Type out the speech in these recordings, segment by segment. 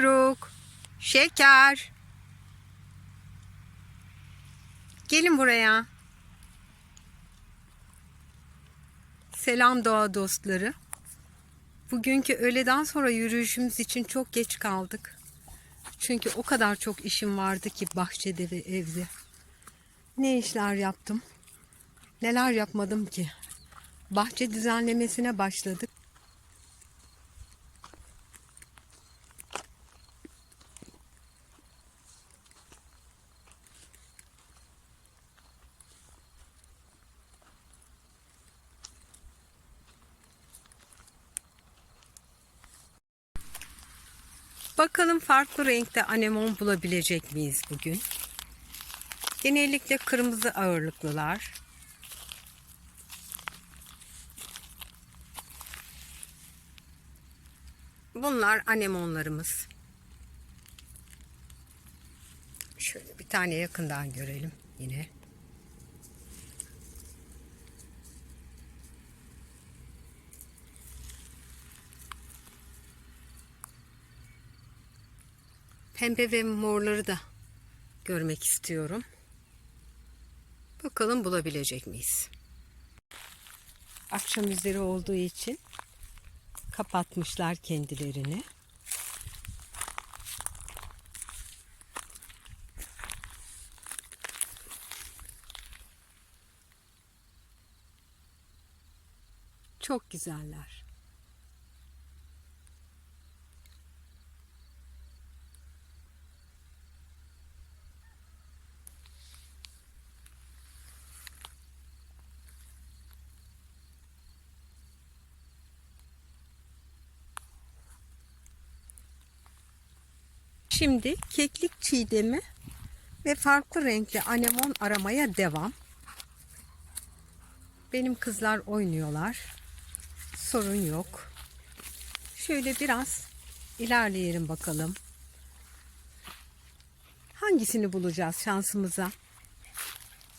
Kuyruk. Şeker. Gelin buraya. Selam doğa dostları. Bugünkü öğleden sonra yürüyüşümüz için çok geç kaldık. Çünkü o kadar çok işim vardı ki bahçede ve evde. Ne işler yaptım? Neler yapmadım ki? Bahçe düzenlemesine başladık. Bakalım farklı renkte anemon bulabilecek miyiz bugün? Genellikle kırmızı ağırlıklılar. Bunlar anemonlarımız. Şöyle bir tane yakından görelim yine. Pembe ve morları da görmek istiyorum. Bakalım bulabilecek miyiz? Akşam üzeri olduğu için kapatmışlar kendilerini. Çok güzeller. Şimdi keklik çiğdemi ve farklı renkli anemon aramaya devam. Benim kızlar oynuyorlar. Sorun yok. Şöyle biraz ilerleyelim bakalım. Hangisini bulacağız şansımıza?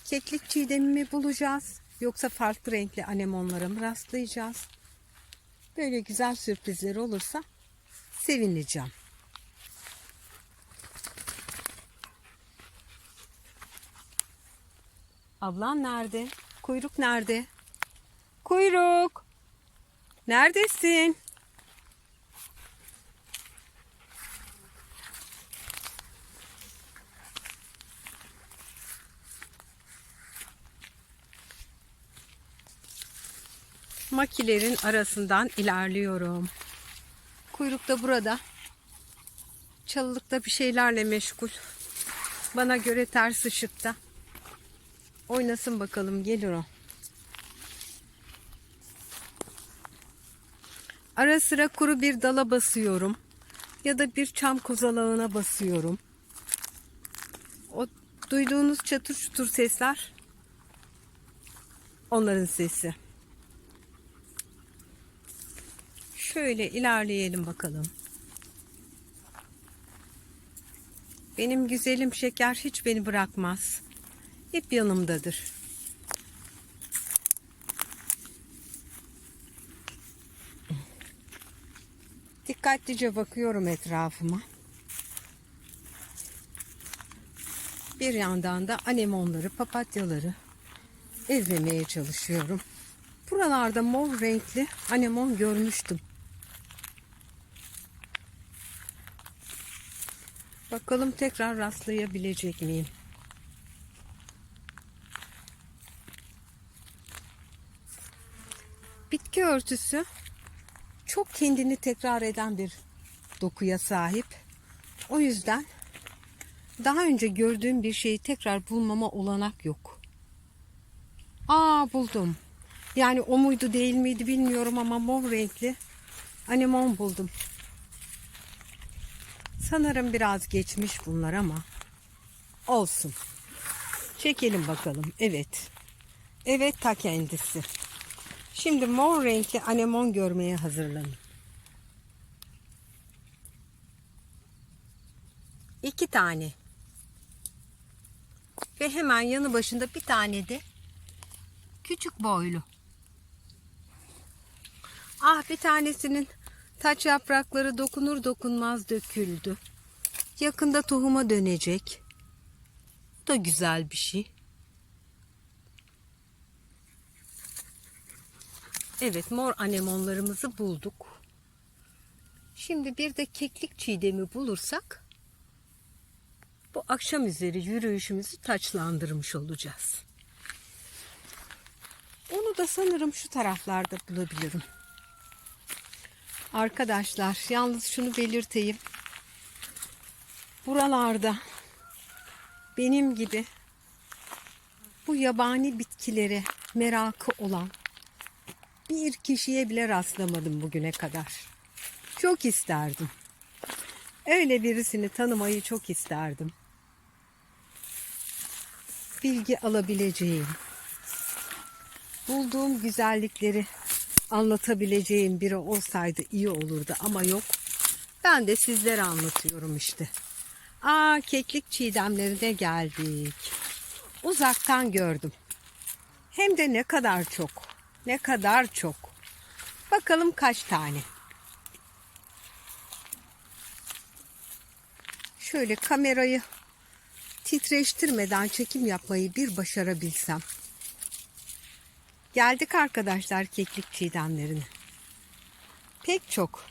Keklik çiğdemi mi bulacağız? Yoksa farklı renkli anemonlara mı rastlayacağız? Böyle güzel sürprizler olursa sevineceğim. Ablan nerede? Kuyruk nerede? Kuyruk. Neredesin? Makilerin arasından ilerliyorum. Kuyruk da burada. Çalılıkta bir şeylerle meşgul. Bana göre ters ışıkta. Oynasın bakalım gelir o. Ara sıra kuru bir dala basıyorum. Ya da bir çam kozalağına basıyorum. O duyduğunuz çatır çutur sesler onların sesi. Şöyle ilerleyelim bakalım. Benim güzelim şeker hiç beni bırakmaz hep yanımdadır. Dikkatlice bakıyorum etrafıma. Bir yandan da anemonları, papatyaları ezlemeye çalışıyorum. Buralarda mor renkli anemon görmüştüm. Bakalım tekrar rastlayabilecek miyim? Bitki örtüsü çok kendini tekrar eden bir dokuya sahip. O yüzden daha önce gördüğüm bir şeyi tekrar bulmama olanak yok. Aa buldum. Yani o muydu değil miydi bilmiyorum ama mor renkli anemon buldum. Sanırım biraz geçmiş bunlar ama olsun. Çekelim bakalım. Evet. Evet ta kendisi. Şimdi mor renkli anemon görmeye hazırlanın. İki tane. Ve hemen yanı başında bir tane de küçük boylu. Ah bir tanesinin Taç yaprakları dokunur dokunmaz döküldü. Yakında tohuma dönecek. Bu da güzel bir şey. Evet mor anemonlarımızı bulduk. Şimdi bir de keklik çiğdemi bulursak bu akşam üzeri yürüyüşümüzü taçlandırmış olacağız. Onu da sanırım şu taraflarda bulabilirim. Arkadaşlar yalnız şunu belirteyim. Buralarda benim gibi bu yabani bitkilere merakı olan bir kişiye bile rastlamadım bugüne kadar. Çok isterdim. Öyle birisini tanımayı çok isterdim. Bilgi alabileceğim. Bulduğum güzellikleri anlatabileceğim biri olsaydı iyi olurdu ama yok. Ben de sizlere anlatıyorum işte. Aa keklik çiğdemlerine geldik. Uzaktan gördüm. Hem de ne kadar çok. Ne kadar çok. Bakalım kaç tane. Şöyle kamerayı titreştirmeden çekim yapmayı bir başarabilsem. Geldik arkadaşlar keklik çiğdemlerine. Pek çok.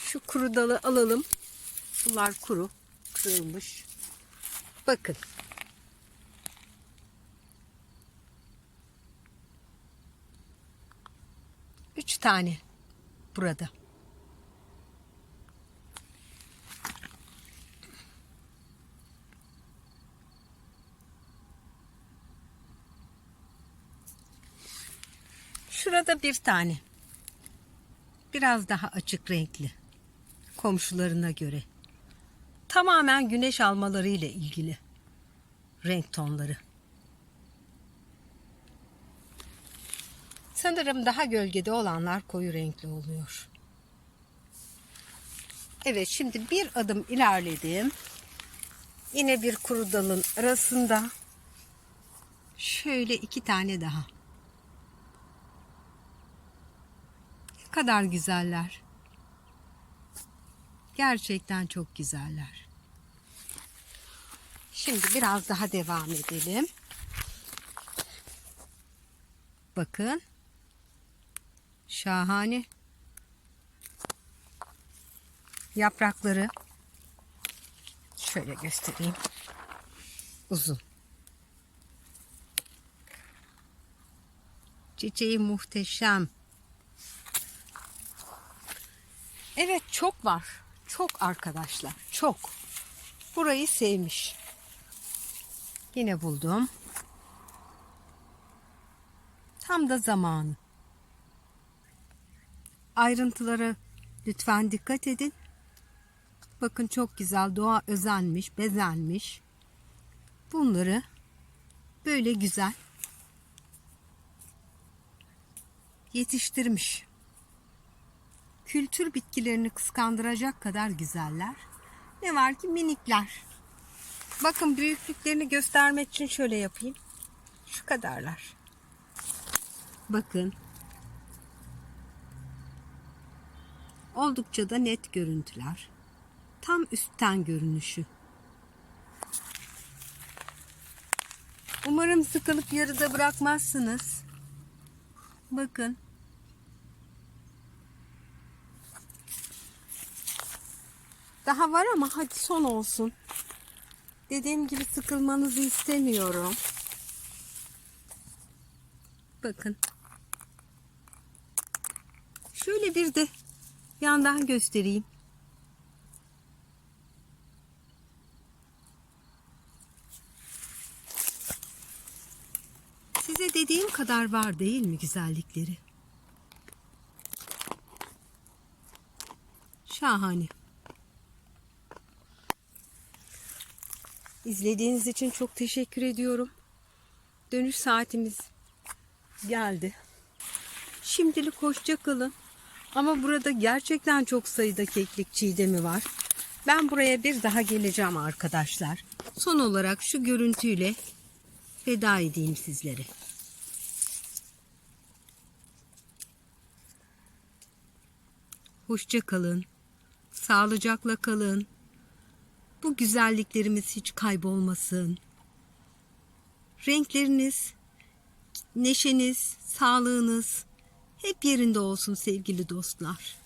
Şu kuru dalı alalım. Bunlar kuru, kırılmış. Bakın. Tane burada. Şurada bir tane. Biraz daha açık renkli. Komşularına göre. Tamamen güneş almaları ile ilgili. Renk tonları. Sanırım daha gölgede olanlar koyu renkli oluyor. Evet şimdi bir adım ilerledim. Yine bir kuru dalın arasında şöyle iki tane daha. Ne kadar güzeller. Gerçekten çok güzeller. Şimdi biraz daha devam edelim. Bakın. Şahane. Yaprakları şöyle göstereyim. Uzun. Çiçeği muhteşem. Evet çok var. Çok arkadaşlar. Çok. Burayı sevmiş. Yine buldum. Tam da zamanı. Ayrıntılara lütfen dikkat edin. Bakın çok güzel doğa özenmiş, bezenmiş. Bunları böyle güzel yetiştirmiş. Kültür bitkilerini kıskandıracak kadar güzeller. Ne var ki minikler. Bakın büyüklüklerini göstermek için şöyle yapayım. Şu kadarlar. Bakın. Oldukça da net görüntüler. Tam üstten görünüşü. Umarım sıkılıp yarıda bırakmazsınız. Bakın. Daha var ama hadi son olsun. Dediğim gibi sıkılmanızı istemiyorum. Bakın. Şöyle bir de yandan göstereyim. Size dediğim kadar var değil mi güzellikleri? Şahane. İzlediğiniz için çok teşekkür ediyorum. Dönüş saatimiz geldi. Şimdilik hoşça kalın. Ama burada gerçekten çok sayıda keklik çiğdemi var. Ben buraya bir daha geleceğim arkadaşlar. Son olarak şu görüntüyle veda edeyim sizlere. Hoşça kalın. Sağlıcakla kalın. Bu güzelliklerimiz hiç kaybolmasın. Renkleriniz, neşeniz, sağlığınız hep yerinde olsun sevgili dostlar.